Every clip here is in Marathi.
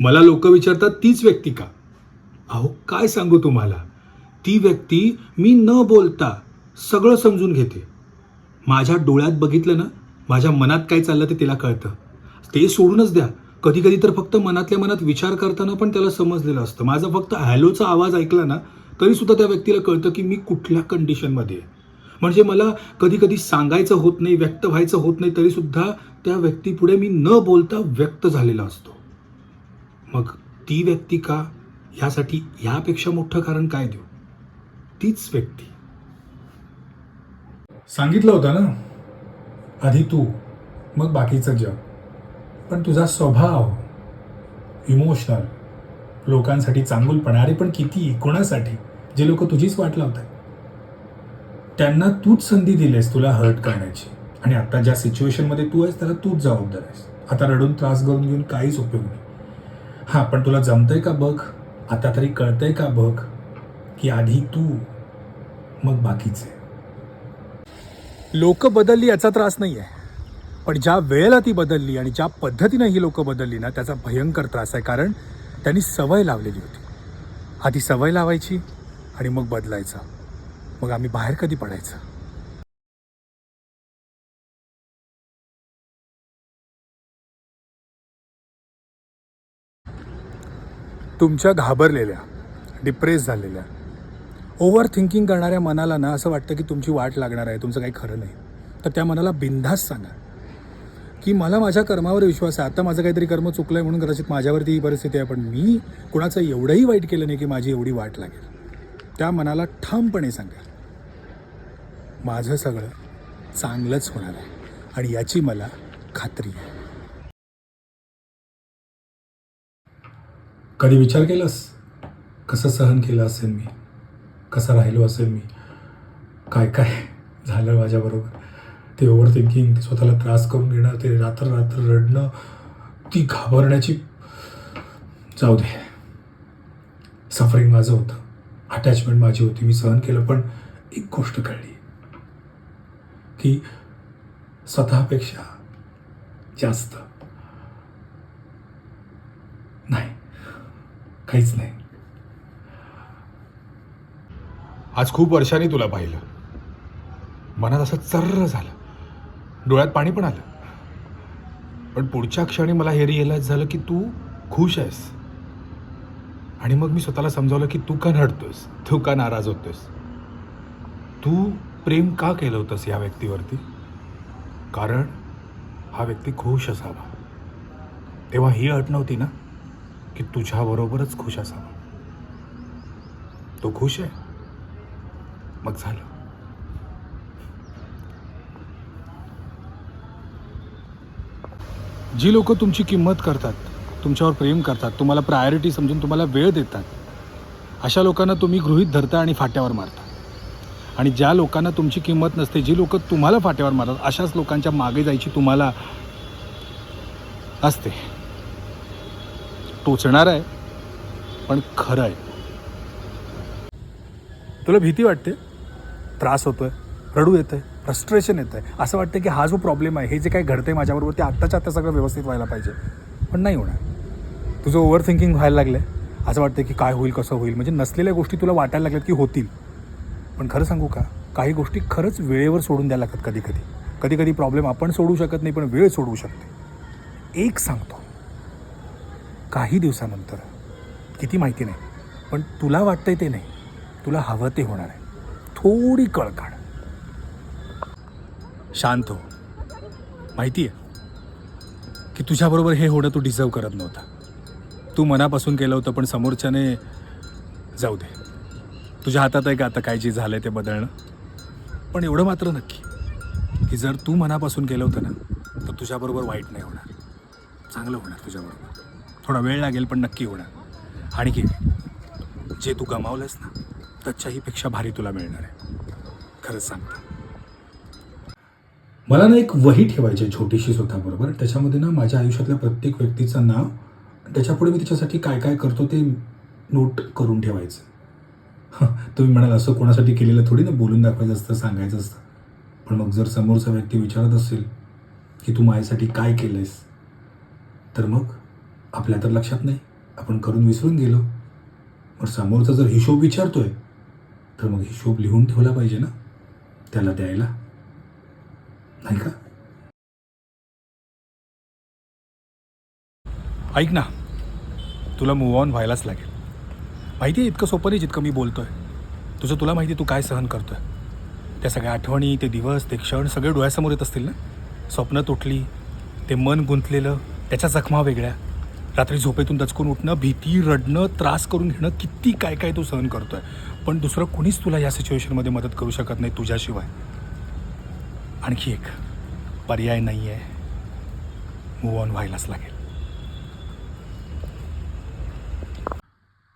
मला लोक विचारतात तीच व्यक्ती का? अहो काय सांगू तुम्हाला? ती व्यक्ती मी न बोलता सगळं समजून घेते. माझ्या डोळ्यात बघितलं ना माझ्या मनात काय चाललं ते तिला कळतं. ते सोडूनच द्या. कधी कधी तर फक्त मनातल्या मनात विचार करताना पण त्याला समजलेलं असतं. माझा फक्त हॅलोचा आवाज ऐकला ना तरी सुद्धा त्या व्यक्तीला कळतं की मी कुठल्या कंडिशनमध्ये आहे. म्हणजे मला कधी कधी सांगायचं होत नाही व्यक्त व्हायचं होत नाही तरी सुद्धा त्या व्यक्तीपुढे मी न बोलता व्यक्त झालेला असतो. मग ती व्यक्ती का? ह्यासाठी ह्यापेक्षा मोठं कारण काय देऊ? तीच व्यक्ती. सांगितलं होतं ना? आधी तू मग बाकीचं जग. पण तुझा स्वभाव इमोशनल लोकांसाठी चांगुलपणा अरे पण किती कोणासाठी? जे लोक तुझीच वाट लावतात त्यांना तूच संधी दिलीस तुला हर्ट करण्याची. आणि आता ज्या सिच्युएशनमध्ये तू आहेस त्याला तूच जबाबदार आहेस. आता रडून त्रास करून घेऊन काहीच उपयोग नाही. हां पण तुला जमतंय का बघ? आता तरी कळतंय का बघ की आधी तू मग बाकीचे? लोक बदलली याचा त्रास नाही आहे पण ज्या वेळेला ती बदलली आणि ज्या पद्धतीनं ही लोक बदलली ना त्याचा भयंकर त्रास आहे. कारण त्यांनी सवय लावलेली होती. आधी सवय लावायची आणि मग बदलायचं. मग आम्ही बाहेर कधी पडायचं? तुमच्या घाबरलेल्या डिप्रेस झालेल्या. ओव्हर थिंकिंग करणाऱ्या मनाला ना असं वाटतं की तुमची वाट लागणार आहे तुमचं काही खरं नाही. तर त्या मनाला बिनधास्त सांगा. की मला माझ्या कर्मावर विश्वास आहे. आता माझं काहीतरी कर्म चुकलं आहे म्हणून कदाचित माझ्यावरती ही परिस्थिती आहे पण मी कुणाचं एवढंही वाईट केलं नाही की माझी एवढी वाट लागेल. त्या मनाला ठामपणे सांगा. माझं सगळं चांगलंच होणार आहे आणि याची मला खात्री आहे. कधी विचार केलास? कसं सहन केलं असेल मी? कसं राहिलो असेल मी? काय काय झालं माझ्याबरोबर ते ओव्हर थिंकिंग ते स्वतःला त्रास करून घेणं ते रात्र रात्र रडणं ती घाबरण्याची जाऊ दे. सफरिंग माझं होतं. अटॅचमेंट माझी होती. मी सहन केलं पण एक गोष्ट कळली. की स्वतःपेक्षा जास्त नाही. काहीच नाही. आज खूप वर्षांनी तुला पाहिलं. मनात असं चर्र झालं. डोळ्यात पाणी पण आलं. पण पुढच्या क्षणी मला हे रिअलाइज झालं की तू खुश आहेस. आणि मग मी स्वतःला समजावलं की तू का रडतोस तू का नाराज होतोस तू प्रेम का केलं होतंस या व्यक्तीवरती? कारण हा व्यक्ती खुश असावा. तेव्हा ही अट नव्हती ना? की तुझ्याबरोबरच खुश असावा. तो खुश आहे? मग झालं. जी लोक तुमची किंमत करतात तुमच्यावर प्रेम करतात तुम्हाला प्रायोरिटी समजून तुम्हाला वेळ देतात अशा लोकांना तुम्ही गृहित धरता आणि फाट्यावर मारता. आणि ज्या लोकांना तुमची किंमत नसते जी लोक तुम्हाला फाट्यावर मारतात अशाच लोकांच्या मागे जायची तुम्हाला असते. टोचणार आहे पण खरं आहे. तुला भीती वाटते? त्रास होतोय रडू येतंय फ्रस्ट्रेशन येतं आहे असं वाटतं की हा जो प्रॉब्लेम आहे हे जे काही घडतंय माझ्याबरोबर ते आत्ताच्या आत्ता सगळं व्यवस्थित व्हायला पाहिजे. पण नाही होणार. तुझं ओव्हर थिंकिंग व्हायला लागलं आहे असं वाटतं की काय होईल कसं होईल. म्हणजे नसलेल्या गोष्टी तुला वाटायला लागल्यात की होतील. पण खरं सांगू का? काही गोष्टी खरंच वेळेवर सोडून द्यायला लागतात कधी कधी. कधी कधी प्रॉब्लेम आपण सोडू शकत नाही पण वेळ सोडवू शकते. एक सांगतो. काही दिवसानंतर. किती माहिती नाही पण तुला वाटतंय ते नाही. तुला हवं ते होणार आहे. थोडी कळकाड शांत हो. माहिती आहे? की तुझ्याबरोबर हे होणं तू डिझर्व करत नव्हता. तू मनापासून केलं होतं पण समोरच्याने जाऊ दे. तुझ्या हातात आहे का आता काय जे झालं ते बदलणं. पण एवढं मात्र नक्की की जर तू मनापासून केलं होतं ना तर तुझ्याबरोबर वाईट नाही होणार. चांगलं होणार तुझ्याबरोबर. थोडा वेळ लागेल पण नक्की होणार. आणि की जे तू गमावलंस ना त्याच्याहीपेक्षा भारी तुला मिळणार आहे. खरंच सांगता. मला ना एक वही ठेवायची आहे छोटीशी स्वतःबरोबर त्याच्यामध्ये ना माझ्या आयुष्यातल्या प्रत्येक व्यक्तीचं नाव त्याच्यापुढे मी त्याच्यासाठी काय काय करतो ते नोट करून ठेवायचं. तुम्ही म्हणाल असं कोणासाठी केलेलं थोडी ना बोलून दाखवायचं असतं सांगायचं असतं. पण मग जर समोरचा व्यक्ती विचारत असेल की तू माझ्यासाठी काय केलंयस तर मग? आपल्या तर लक्षात नाही. आपण करून विसरून गेलो. मग समोरचा जर हिशोब विचारतोय तर मग हिशोब लिहून ठेवला पाहिजे ना. त्याला द्यायला. नाही का? ऐक ना. तुला मूव ऑन व्हायलाच लागेल. माहिती आहे इतकं सोपं नाही जितकं मी बोलतोय. तुझं तुला माहिती आहे तू काय सहन करतोय. त्या सगळ्या आठवणी ते दिवस ते क्षण सगळे डोळ्यासमोर येत असतील ना? स्वप्न तुटली ते मन गुंतलेलं त्याच्या जखमा वेगळ्या. रात्री झोपेतून दचकून उठणं भीती रडणं त्रास करून घेणं किती काय काय तू सहन करतोय. पण दुसरं कोणीच तुला या सिच्युएशनमध्ये मदत करू शकत नाही तुझ्याशिवाय. आणखी एक पर्याय नाही आहे मूव ऑन व्हायलाच लागेल.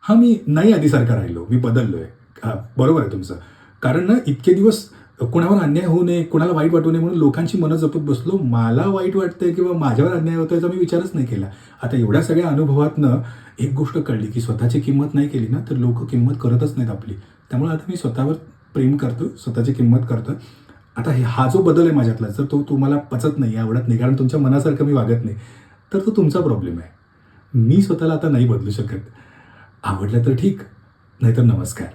हा मी नाही आधीसारखा राहिलो. मी बदललो आहे बरोबर आहे तुमचं. कारण ना इतके दिवस कोणावर अन्याय होऊ नये कोणाला वाईट वाटू नये म्हणून लोकांची मनं जपत बसलो. मला वाईट वाटतंय किंवा माझ्यावर अन्याय होतोय याचा मी विचारच नाही केला. आता एवढ्या सगळ्या अनुभवातनं एक गोष्ट कळली की स्वतःची किंमत नाही केली ना तर लोक किंमत करतच नाहीत आपली. त्यामुळे आता मी स्वतःवर प्रेम करतो स्वतःची किंमत करतो आता हे हा जो बदल आहे माझ्यातला जर तो तुम्हाला पचत नाही आवडत नाही कारण तुमच्या मनासारखं मी वागत नाही तर तो तुमचा प्रॉब्लेम आहे. मी स्वतःला आता नाही बदलू शकत. आवडलं तर ठीक नाहीतर नमस्कार.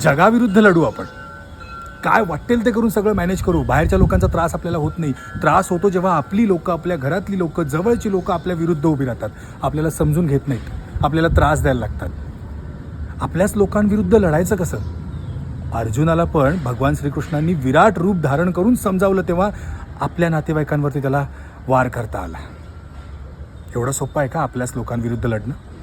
जगाविरुद्ध लढू आपण. काय वाटेल ते करून सगळं मॅनेज करू. बाहेरच्या लोकांचा त्रास आपल्याला होत नाही. त्रास होतो जेव्हा आपली लोकं आपल्या घरातली लोकं जवळची लोकं आपल्या विरुद्ध उभी राहतात. आपल्याला समजून घेत नाहीत. आपल्याला त्रास द्यायला लागतात. आपल्याच लोकांविरुद्ध लढायचं कसं? अर्जुनाला पण भगवान श्रीकृष्णांनी विराट रूप धारण करून समजावलं तेव्हा आपल्या नातेवाईकांवरती त्याला वार करता आला. एवढं सोपं आहे का आपल्याच लोकांविरुद्ध लढणं?